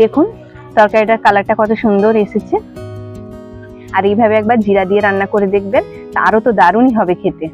দেখুন, তরকারিটার কালারটা কত সুন্দর এসেছে। আর এইভাবে একবার জিরা দিয়ে রান্না করে দেখবেন, তারও তো দারুণই হবে খেতে।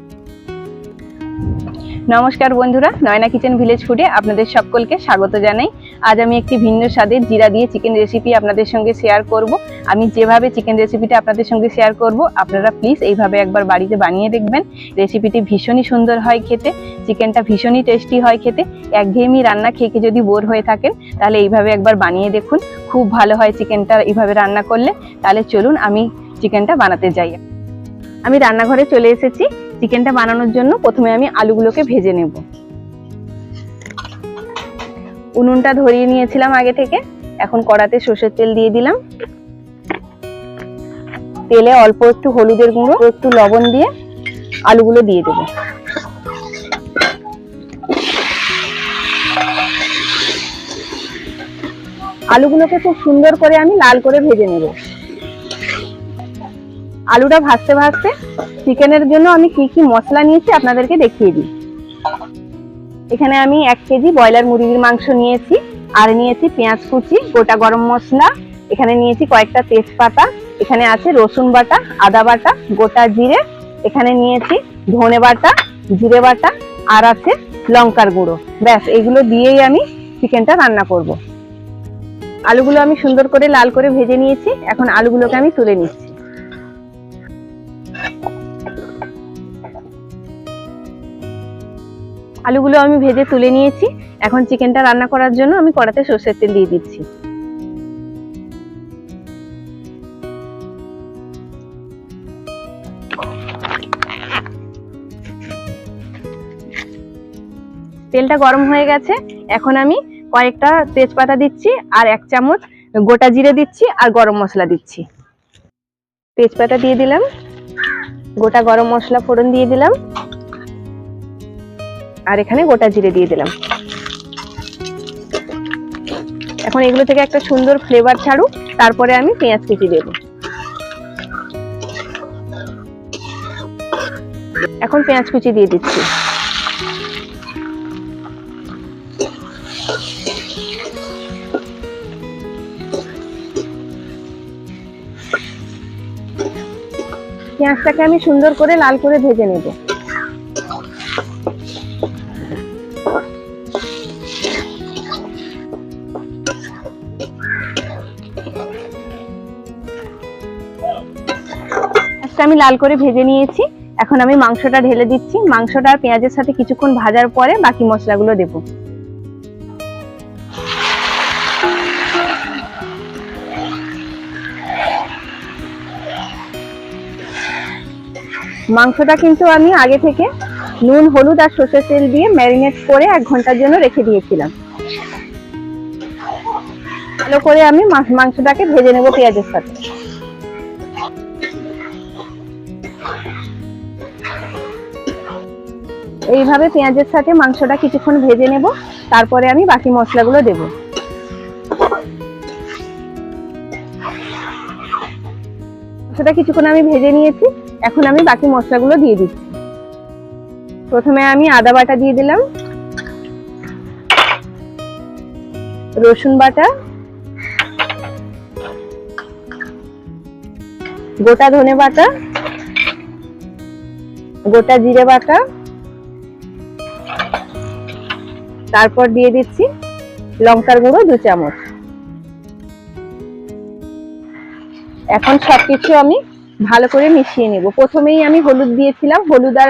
নমস্কার বন্ধুরা, নয়না কিচেন ভিলেজ ফুডে আপনাদের সকলকে স্বাগত জানাই। আজ আমি একটি ভিন্ন স্বাদের জিরা দিয়ে চিকেন রেসিপি আপনাদের সঙ্গে শেয়ার করব। আমি যেভাবে চিকেন রেসিপিটা আপনাদের সঙ্গে শেয়ার করব, আপনারা প্লিজ এইভাবে একবার বাড়িতে বানিয়ে দেখবেন। রেসিপিটি ভীষণই সুন্দর হয় খেতে চিকেনটা ভীষণই টেস্টি হয় খেতে। একঘেয়েমি রান্না খেয়ে যদি বোর হয়ে থাকেন, তাহলে এইভাবে একবার বানিয়ে দেখুন। খুব ভালো হয় চিকেনটা এইভাবে রান্না করলে। তাহলে চলুন আমি চিকেনটা বানাতে যাই। আমি রান্নাঘরে চলে এসেছি। চিকেনটা বানানোর জন্য প্রথমে আমি আলুগুলোকে ভেজে নেব। উনুনটা ধরিয়ে নিয়েছিলাম আগে থেকে। এখন কড়াতে সর্ষের তেল দিয়ে দিলাম। তেলে অল্প একটু হলুদের গুঁড়ো, একটু লবণ দিয়ে আলুগুলো দিয়ে দেবো। আলুগুলোকে খুব সুন্দর করে আমি লাল করে ভেজে নেব। আলুটা ভাজতে ভাজতে চিকেনের জন্য আমি কি কি মশলা নিয়েছি আপনাদেরকে দেখিয়ে দিই। এখানে আমি এক কেজি ব্রয়লার মুরগির মাংস নিয়েছি, আর নিয়েছি পেঁয়াজ কুচি, গোটা গরম মশলা, এখানে নিয়েছি কয়েকটা তেজপাতা, এখানে আছে রসুন বাটা, আদা বাটা, গোটা জিরে, এখানে নিয়েছি ধনে বাটা, জিরে বাটা, আর আছে লঙ্কার গুঁড়ো। ব্যাস, এগুলো দিয়েই আমি চিকেনটা রান্না করব। আলুগুলো আমি সুন্দর করে লাল করে ভেজে নিয়েছি, এখন আলুগুলোকে আমি তুলে নিচ্ছি। আলুগুলো আমি ভেজে তুলে নিয়েছি। এখন চিকেনটা রান্না করার জন্য আমি কড়াতে সর্ষের তেল দিয়ে দিচ্ছি। তেলটা গরম হয়ে গেছে। এখন আমি কয়েকটা তেজপাতা দিচ্ছি আর এক চামচ গোটা জিরে দিচ্ছি আর গরম মশলা দিচ্ছি। তেজপাতা দিয়ে দিলাম। গোটা গরম মশলা ফোড়ন দিয়ে দিলাম। আর এখানে গোটা জিরে দিয়ে দিলাম। এখন এগুলো থেকে একটা সুন্দর ফ্লেভার ছাড়ুক, তারপরে আমি পেঁয়াজ কুচি দেব। এখন পেঁয়াজ কুচি দিয়ে দিচ্ছি। পেঁয়াজটাকে আমি সুন্দর করে লাল করে ভেজে নেব। পেঁয়াজটা আমি লাল করে ভেজে নিয়েছি। এখন আমি মাংসটা ঢেলে দিচ্ছি। মাংসটা আর পেঁয়াজের সাথে কিছুক্ষণ ভাজার পরে বাকি মশলাগুলো দেব। মাংসটা কিন্তু আমি আগে থেকে নুন, হলুদ আর সর্ষের তেল দিয়ে ম্যারিনেট করে এক ঘণ্টার জন্য রেখে দিয়েছিলাম। ভালো করে আমি মাংসটাকে ভেজে নেব পেঁয়াজের সাথে। এইভাবে পেঁয়াজের সাথে মাংসটা কিছুক্ষণ ভেজে নেব। তারপরে আমি বাকি মশলাগুলো দেব। মাংসটা কিছুক্ষণ আমি ভেজে নিয়েছি। এখন আমি বাকি মশলাগুলো দিয়ে দিচ্ছি। প্রথমে আমি আদা বাটা দিয়ে দিলাম। রসুন বাটা। গোটা ধনে বাটা। গোটা জিরে বাটা। তারপর দিয়ে দিচ্ছি লঙ্কার গুঁড়ো দু চামচ। এখন সবকিছু আমি ভালো করে মিশিয়ে নেব। প্রথমেই আমি হলুদ দিয়েছিলাম, হলুদ আর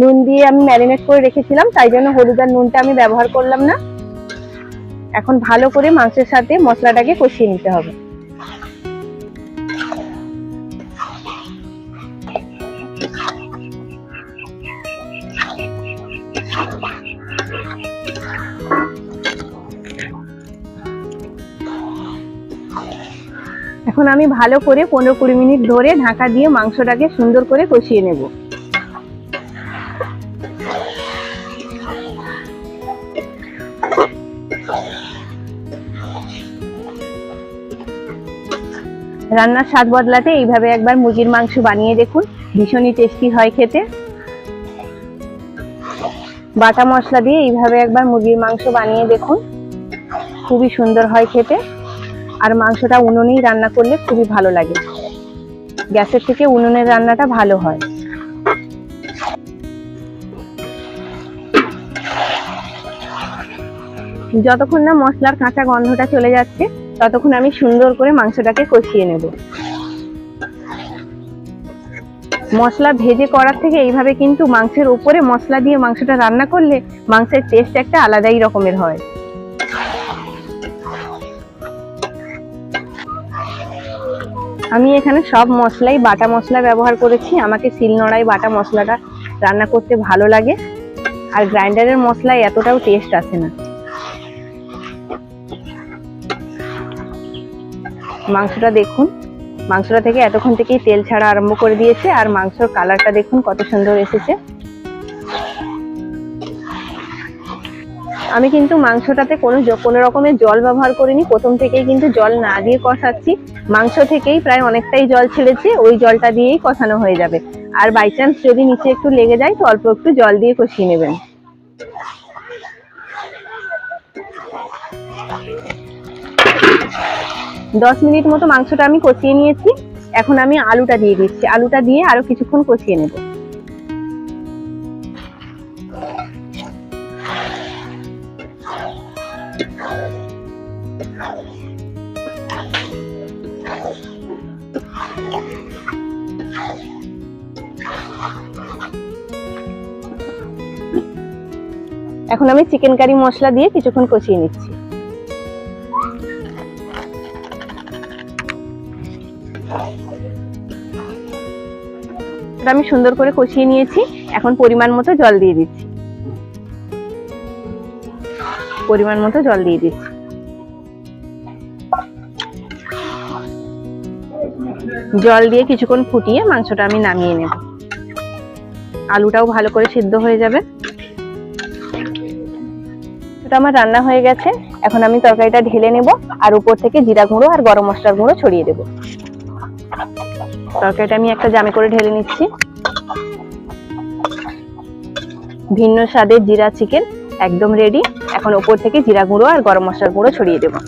নুন দিয়ে আমি ম্যারিনেট করে রেখেছিলাম, তাই জন্য হলুদ আর নুনটা আমি ব্যবহার করলাম না। এখন ভালো করে মাংসের সাথে মশলাটাকে কষিয়ে নিতে হবে। এখন আমি ভালো করে পনেরো কুড়ি মিনিট ধরে ঢাকা দিয়ে মাংসটাকে সুন্দর করে কষিয়ে নেব। রান্নার স্বাদ বদলাতে এইভাবে একবার মুরগির মাংস বানিয়ে দেখুন, ভীষণই টেস্টি হয় খেতে। বাটা মশলা দিয়ে এইভাবে একবার মুরগির মাংস বানিয়ে দেখুন, খুবই সুন্দর হয় খেতে। আর মাংসটা উনুনেই রান্না করলে খুবই ভালো লাগে। গ্যাসের থেকে উনুনের রান্নাটা ভালো হয়। যতক্ষণ না মশলার কাঁচা গন্ধটা চলে যাচ্ছে, ততক্ষণ আমি সুন্দর করে মাংসটাকে কষিয়ে নেব। মশলা ভেজে করার থেকে এইভাবে কিন্তু মাংসের উপরে মশলা দিয়ে মাংসটা রান্না করলে মাংসের টেস্ট একটা আলাদাই রকমের হয়। আমি এখানে সব মশলাই, বাটা মশলা ব্যবহার করেছি। আমাকে শিলনোড়ায় বাটা মশলাটা রান্না করতে ভালো লাগে। আর গ্রাইন্ডারের মশলায় এতটাও টেস্ট আসে না। মাংসটা দেখুন। মাংসটা থেকে এতক্ষণ থেকেই তেল ছাড়া আরম্ভ করে দিয়েছে। আর মাংসর কালারটা দেখুন কত সুন্দর এসেছে। আমি কিন্তু মাংসটাতে কোনো কোনো রকমের জল ব্যবহার করিনি। প্রথম থেকেই কিন্তু জল না দিয়ে কষাচ্ছি। মাংস থেকেই প্রায় অনেকটাই জল ছেড়েছে, ওই জলটা দিয়েই কষানো হয়ে যাবে। আর বাই চান্স যদি নিচে একটু লেগে যায়, তো অল্প একটু জল দিয়ে কষিয়ে নেবেন। দশ মিনিট মতো মাংসটা আমি কষিয়ে নিয়েছি। এখন আমি আলুটা দিয়ে দিচ্ছি। আলুটা দিয়ে আরও কিছুক্ষণ কষিয়ে নেব। এখন আমি চিকেন কারি মশলা দিয়ে কিছুক্ষণ কষিয়ে নিচ্ছি। আমি সুন্দর করে কষিয়ে নিয়েছি। এখন পরিমাণ মতো জল দিয়ে দিচ্ছি। পরিমাণ মতো জল দিয়ে দিচ্ছি। জল দিয়ে কিছুক্ষণ ফুটিয়ে মাংসটা আমি নামিয়ে নেব। আলুটাও ভালো করে সিদ্ধ হয়ে যাবে। এটা আমার রান্না হয়ে গেছে। এখন আমি তরকারিটা ঢেলে নেব আর উপর থেকে জিরা গুঁড়ো আর গরম মশলার গুঁড়ো ছড়িয়ে দেবো। তরকারিটা আমি একটা জামে করে ঢেলে নিচ্ছি। ভিন্ন স্বাদের জিরা চিকেন একদম রেডি এখন ওপর থেকে জিরা গুঁড়ো আর গরম মশলার গুঁড়ো ছড়িয়ে দেবো।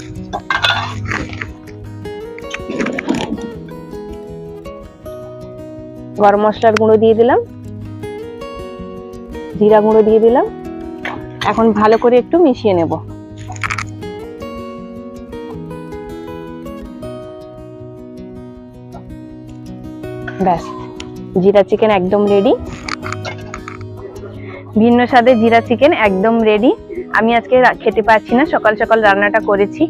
গরম মশলার গুঁড়ো দিয়ে দিলাম। জিরা গুঁড়ো দিয়ে দিলাম। এখন ভালো করে একটু মিশিয়ে নেব। ব্যাস, জিরা চিকেন একদম রেডি ভিন্ন স্বাদে জিরা চিকেন একদম রেডি আমি আজকে খেতে পারছি না। সকাল সকাল রান্নাটা করেছি।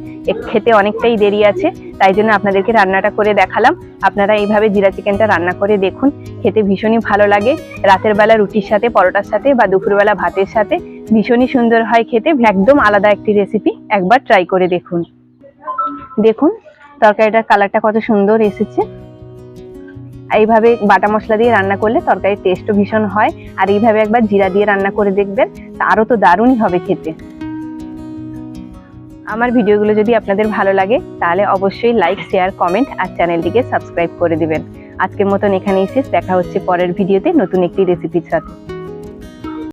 খেতে অনেকটাই দেরি আছে, তাই জন্য আপনাদেরকে রান্নাটা করে দেখালাম। আপনারা এইভাবে জিরা চিকেনটা রান্না করে দেখুন। খেতে ভীষণই ভালো লাগে। রাতের বেলা রুটির সাথে, পরোটার সাথে বা দুপুরবেলা ভাতের সাথে ভীষণই সুন্দর হয় খেতে। একদম আলাদা একটি রেসিপি একবার ট্রাই করে দেখুন। দেখুন, তরকারিটার কালারটা কত সুন্দর এসেছে। এইভাবে বাটা মশলা দিয়ে রান্না করলে তরকারির টেস্টও ভীষণ হয়। আর এইভাবে একবার জিরা দিয়ে রান্না করে দেখবেন আরও তো দারুণই হবে খেতে। আমার ভিডিওগুলো যদি আপনাদের ভালো লাগে, তাহলে অবশ্যই লাইক শেয়ার কমেন্ট আর চ্যানেলটিকে সাবস্ক্রাইব করে দিবেন। আজকের মতন এখানেই শেষ, দেখা হচ্ছে পরের ভিডিওতে নতুন একটি রেসিপির সাথে।